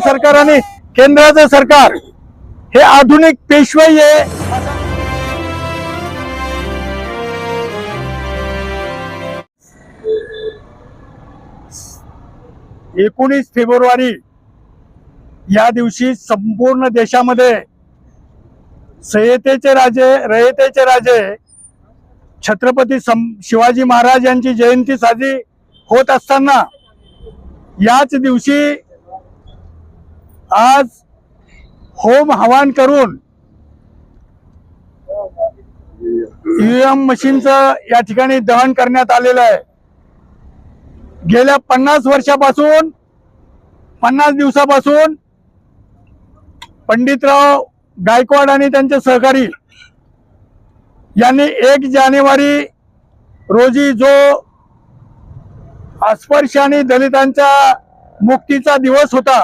सरकार आणि केंद्राचं सरकार हे आधुनिक पेशवाई आहे. एकोणीस फेब्रुवारी या दिवशी संपूर्ण देशामध्ये संहितेचे राजे रयतेचे राजे छत्रपती सं शिवाजी महाराज यांची जयंती साजरी होत असताना याच दिवशी आज होम हवान करून ईव्हीएम मशीनचं या ठिकाणी दहन करण्यात आलेलं आहे. गेल्या पन्नास वर्षापासून पन्नास दिवसापासून पंडितराव गायकवाड आणि त्यांचे सहकारी यांनी एक जानेवारी रोजी जो अस्पर्श आणि दलितांच्या मुक्तीचा दिवस होता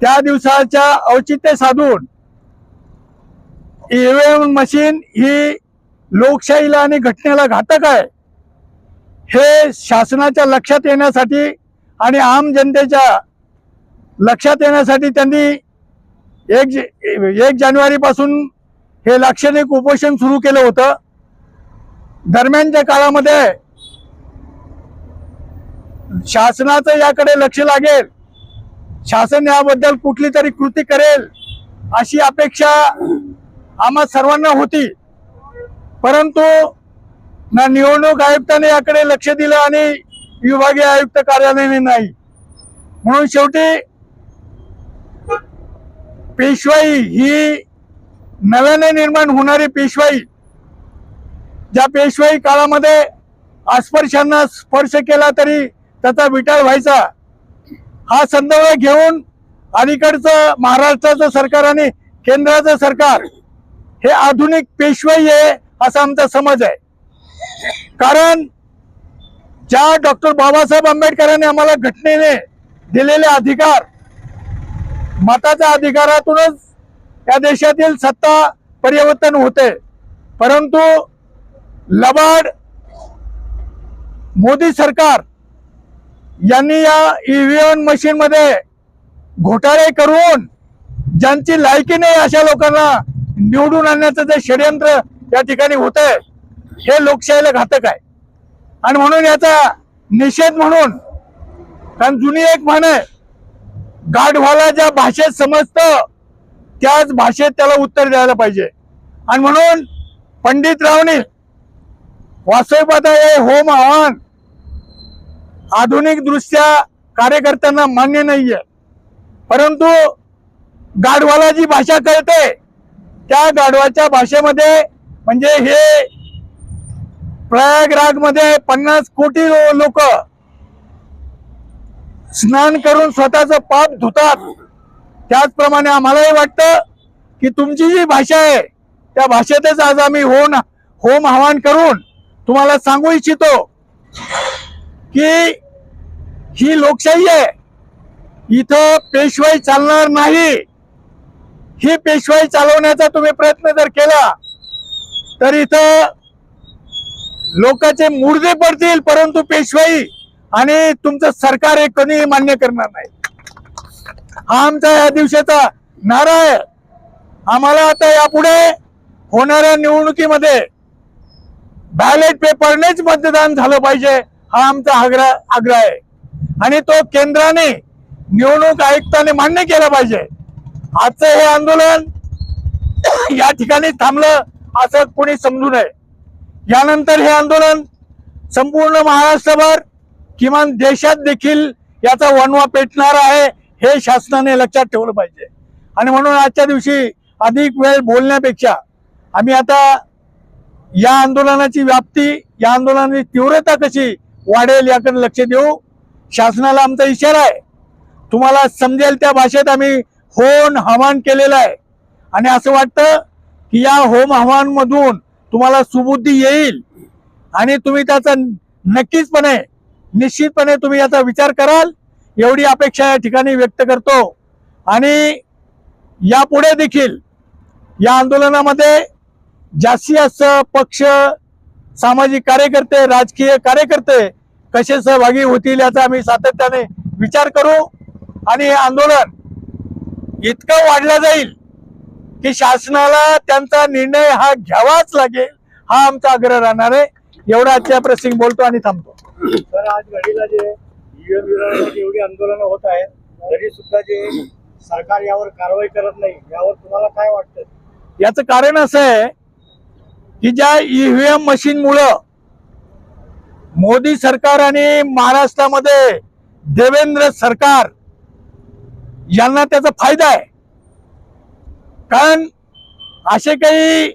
त्या दिवसाच्या औचित्य साधून ईव्हीएम मशीन ही लोकशाहीला आणि घटनेला घातक आहे हे शासनाच्या लक्षात येण्यासाठी आणि आम जनतेच्या लक्षात येण्यासाठी त्यांनी एक एक जानेवारी पासून हे लाक्षणिक उपोषण सुरू केलं होतं. दरम्यानच्या काळामध्ये शासनाचं याकडे लक्ष लागेल. शासन याबद्दल कुठली तरी कृती करेल अशी अपेक्षा आम्हा सर्वांना होती. परंतु ना निवडणूक आयुक्ताने याकडे लक्ष दिलं आणि विभागीय आयुक्त कार्यालयाने नाही. म्हणून शेवटी पेशवाई ही नव्याने निर्माण होणारी पेशवाई. ज्या पेशवाई काळामध्ये अस्पर्शांना स्पर्श केला तरी त्याचा विटाळ व्हायचा. हा संदर्भ घेऊन अलीकडचं महाराष्ट्राचं सरकार आणि केंद्राचं सरकार हे आधुनिक पेशवाई आहे असा आमचा समज आहे. कारण ज्या डॉक्टर बाबासाहेब आंबेडकरांनी आम्हाला घटनेने दिलेले अधिकार मताच्या अधिकारातूनच या देशातील सत्ता परिवर्तन होते. परंतु लबाड मोदी सरकार यांनी या ईव्हीएम मशीन मध्ये घोटाळे करून ज्यांची लायकी नाही अशा लोकांना निवडून आणण्याचं जे षडयंत्र या ठिकाणी होत आहे हे लोकशाहीला घातक आहे. आणि म्हणून याचा निषेध म्हणून कारण जुनी एक म्हण आहे गाढवाला ज्या भाषेत समजतं त्याच भाषेत त्याला उत्तर द्यायला पाहिजे. आणि म्हणून पंडितरावनी वास्तविकता हे होम आव्हान आधुनिक दृष्ट्या कार्यकर्त्यांना मान्य नाहीये. परंतु गाढवाला जी भाषा कळते. त्या गाढवाच्या भाषेमध्ये म्हणजे हे प्रयागराजमध्ये पन्नास कोटी लोक स्नान करून स्वतःचं पाप धुतात. त्याचप्रमाणे आम्हालाही वाटतं की तुमची जी भाषा आहे त्या भाषेतच आज आम्ही होम होम आवाहन करून तुम्हाला सांगू इच्छितो की ही लोकशाही आहे. इथं पेशवाई चालणार नाही. ही पेशवाई चालवण्याचा तुम्ही प्रयत्न जर केला तर इथं लोकांचे मुर्दे पडतील परंतु पेशवाई आणि तुमचं सरकार हे कधी मान्य करणार नाही. हा आमचा या दिवशीचा नारा आहे आम्हाला आता यापुढे होणाऱ्या निवडणुकीमध्ये बॅलेट पेपरनेच मतदान झालं पाहिजे हा आमचा आग्रह आग्रह आहे. आणि तो केंद्राने निवडणूक आयुक्ताने मान्य केला पाहिजे. आजचं हे आंदोलन या ठिकाणी थांबलं असं कोणी समजू नये. यानंतर हे आंदोलन संपूर्ण महाराष्ट्रभर किमान देशात देखील याचा वणवा पेटणार आहे. हे शासनाने लक्षात ठेवलं पाहिजे. आणि म्हणून आजच्या दिवशी अधिक वेळ बोलण्यापेक्षा आम्ही आता या आंदोलनाची व्याप्ती या आंदोलनाची तीव्रता कशी वाढेल याकडे लक्ष देऊ. शासनाला आमचा इशारा आहे. तुम्हाला समजेल त्या भाषेत आम्ही होन हवान केलेलं आहे. आणि असं वाटतं की या होम हवानमधून तुम्हाला सुबुद्धी येईल. आणि तुम्ही त्याचा नक्कीचपणे निश्चितपणे तुम्ही याचा विचार कराल. एवढी अपेक्षा या ठिकाणी व्यक्त करतो. आणि यापुढे देखील या आंदोलनामध्ये जास्तीत जास्त पक्ष सामाजिक कार्यकर्ते राजकीय कार्यकर्ते कसे सहभागी होतील याचा आम्ही सातत्याने विचार करू. आणि हे आंदोलन इतकं वाढलं जाईल की शासनाला त्यांचा निर्णय हा घ्यावाच लागेल हा आमचा आग्रह राहणार आहे. एवढा आजच्या प्रसंग बोलतो आणि थांबतो. आज घडीला जे ईव्हीएम एवढी आंदोलनं होत आहेत तरी सुद्धा जे सरकार यावर कारवाई करत नाही यावर तुम्हाला काय वाटतं? याचं कारण असं आहे की ज्या ईव्हीएम मशीन मुळे मोदी सरकार आणि महाराष्ट्रामध्ये देवेंद्र सरकार यांना त्याचा फायदा आहे. कारण असे काही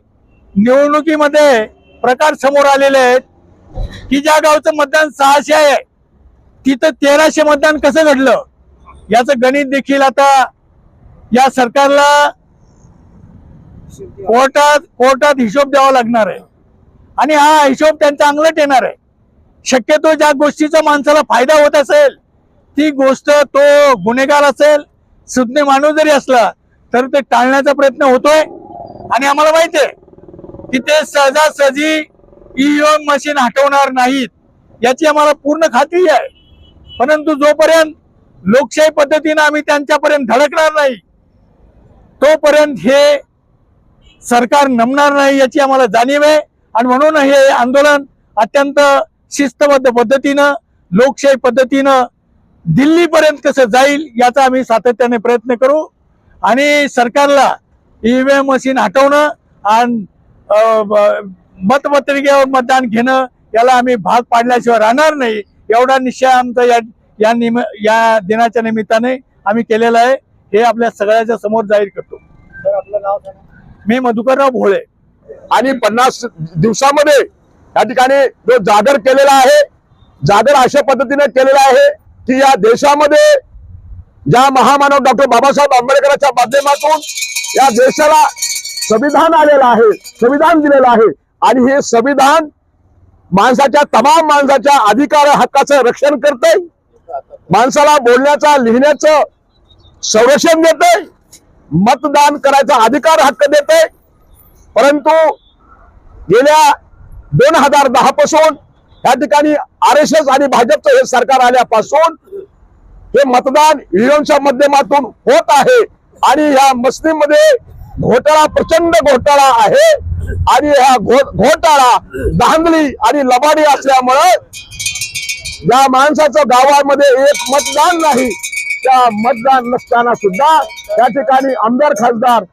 निवडणुकीमध्ये प्रकार समोर आलेले आहेत की ज्या गावचं मतदान सहाशे आहे तिथं तेराशे मतदान कसं घडलं? याचं गणित देखील आता या सरकारला कोर्टात कोर्टात हिशोब द्यावा लागणार आहे. आणि हा हिशोब त्यांचा अंगलट येणार आहे. शक्यतो ज्या गोष्टीचा माणसाला फायदा होत असेल ती गोष्ट तो गुन्हेगार असेल सुज्ञ माणूस जरी असला तर ते टाळण्याचा प्रयत्न होतोय. आणि आम्हाला माहिती आहे की ते सहजासहजी ईव्हीएम मशीन हटवणार नाहीत याची आम्हाला पूर्ण खात्री आहे. परंतु जोपर्यंत लोकशाही पद्धतीनं आम्ही त्यांच्यापर्यंत धडकणार नाही तोपर्यंत हे सरकार नमणार नाही याची आम्हाला जाणीव आहे. आणि म्हणून हे आंदोलन अत्यंत शिस्तबद्ध पद्धतीनं लोकशाही पद्धतीनं दिल्लीपर्यंत कसं जाईल याचा आम्ही सातत्याने प्रयत्न करू. आणि सरकारला ईव्हीएम मशीन हटवणं आणि मतपत्रिकेवर मतदान घेणं याला आम्ही भाग पाडल्याशिवाय राहणार नाही. एवढा निश्चय आमचा या या निम या दिनाच्या निमित्ताने आम्ही केलेला आहे. हे आपल्या सगळ्याच्या समोर जाहीर करतो. आपलं नाव मी मधुकरराव भोळे. आणि पन्नास दिवसामध्ये या ठिकाणी जो जागर केलेला आहे जागर अशा पद्धतीने केलेला आहे की या देशामध्ये ज्या महामानव डॉक्टर बाबासाहेब आंबेडकरांच्या माध्यमातून या देशाला संविधान आलेलं आहे संविधान दिलेलं आहे. आणि हे संविधान माणसाच्या तमाम माणसाच्या अधिकार हक्काचं रक्षण करते माणसाला बोलण्याचा लिहिण्याचं संरक्षण देते मतदान करायचा अधिकार हक्क देते परंतु गेल्या दोन हजार दहा पासून या ठिकाणी आर एस एस आणि भाजपचं हे सरकार आल्यापासून हे मतदान ईव्हीएमच्या माध्यमातून होत आहे. आणि ह्या मस्तीमध्ये घोटाळा प्रचंड घोटाळा आहे. आणि हा घोटाळा धांदली आणि लबाडी असल्यामुळं ज्या माणसाचं गावामध्ये एक मतदान नाही. त्या मतदान नसताना सुद्धा त्या ठिकाणी आमदार खासदार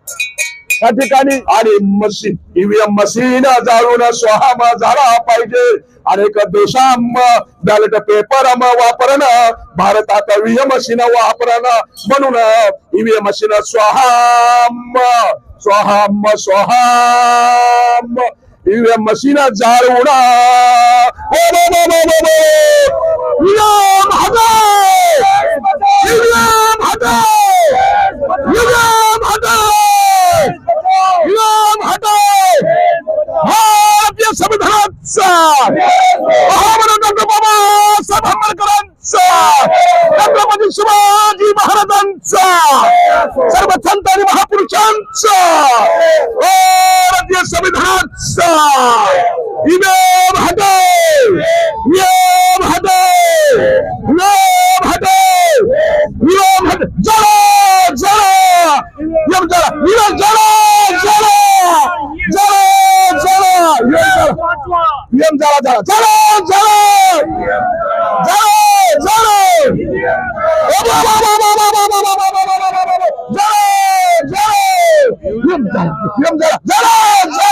त्या ठिकाणी आणि मशीन ईव्हीएम मशीन जाळून स्वाहा झाला पाहिजे. अनेक देशाम बॅलेट पेपर वापरणं भारतात ईव्हीएम मशीन वापरणं. म्हणून ईव्हीएम मशीन स्वाहाम स्वाहाम स्वाहाम. ईव्हीएम मशीन जाळून हो, हो, हो, हो, हो, हो. ईव्हीएम हटाओ! ईव्हीएम हटाओ! ईव्हीएम हटाओ! ईव्हीएम हटाओ! भारतीय संविधानाचा महामानव डॉक्टर बाबासाहेब आंबेडकरांचा छत्रपती शिवाजी महाराजांचा सर्व संत आणि महापुरुषांचा भारतीय संविधानाचा इमेम हटो इमेम हटो इमेम हटो इमेम हटो जरा जरा इमेम जरा इमेम जरा जरा जरा जरा इमेम जरा इमेम जरा जरा जरा जरा जरा जय जय